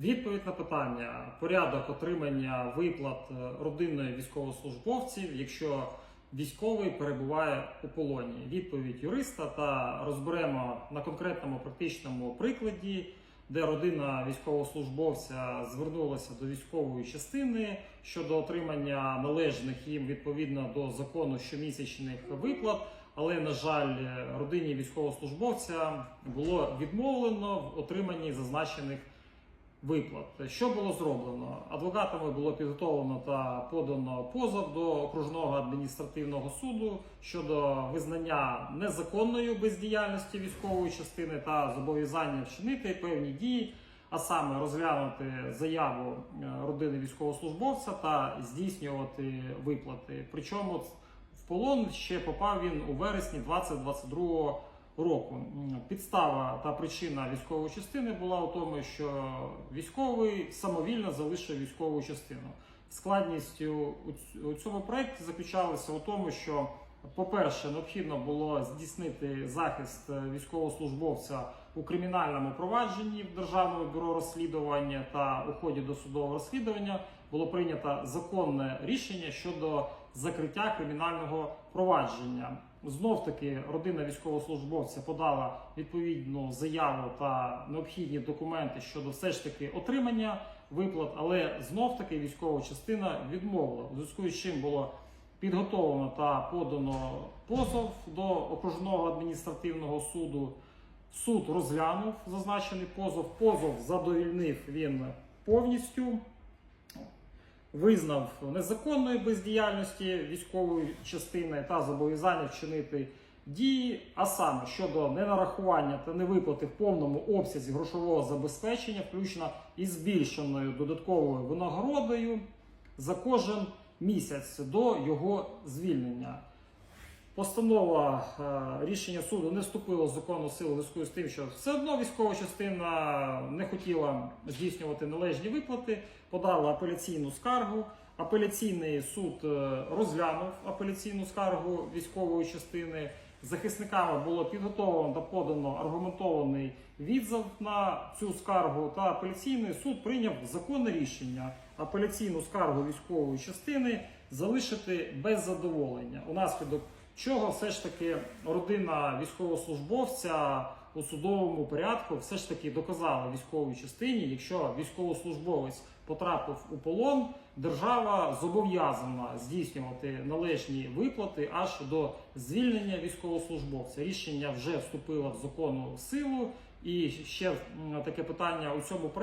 Відповідь на питання: порядок отримання виплат е, родиною військовослужбовців, якщо військовий перебуває у полоні. Відповідь юриста та розберемо на конкретному практичному прикладі, де родина військовослужбовця звернулася до військової частини щодо отримання належних їм відповідно до закону щомісячних виплат. Але на жаль, родині військовослужбовця було відмовлено в отриманні зазначених виплат. Що було зроблено? Адвокатами було підготовлено та подано позов до окружного адміністративного суду щодо визнання незаконної бездіяльності військової частини та зобов'язання вчинити певні дії, а саме розглянути заяву е, родини військовослужбовця та здійснювати виплати. Причому в полон ще попав він у вересні 2022 року. Підстава та причина військової частини була у тому, що військовий самовільно залишив військову частину. Складністю у ць- цьому проєкті заключалася у тому, що, по-перше, необхідно було здійснити захист е, військовослужбовця у кримінальному провадженні в Державному бюро розслідування та у ході досудового розслідування було прийнято законне рішення щодо закриття кримінального провадження. Знов таки родина військовослужбовця подала відповідну заяву та необхідні документи щодо все ж таки отримання виплат, але знов таки військова частина відмовила. У зв'язку з чим було підготовлено та подано позов до окружного адміністративного суду. Суд розглянув зазначений позов. Позов задовільнив він повністю визнав незаконної бездіяльності військової частини та зобов'язання вчинити дії, а саме щодо ненарахування та невиплати в повному обсязі грошового забезпечення, включно із збільшеною додатковою винагородою за кожен місяць до його звільнення. Постанова е, рішення суду не вступило в законну силу зв'язку з тим, що все одно військова частина не хотіла здійснювати належні виплати, подала апеляційну скаргу. Апеляційний суд е, розглянув апеляційну скаргу військової частини. Захисниками було підготовлено та подано аргументований відзив на цю скаргу. Та апеляційний суд прийняв законне рішення апеляційну скаргу військової частини залишити без задоволення. Унаслідок чого все ж таки родина військовослужбовця у судовому порядку все ж таки доказала військовій частині, якщо військовослужбовець потрапив у полон, держава зобов'язана здійснювати належні виплати аж до звільнення військовослужбовця. Рішення вже вступило в законну силу. І ще таке питання у цьому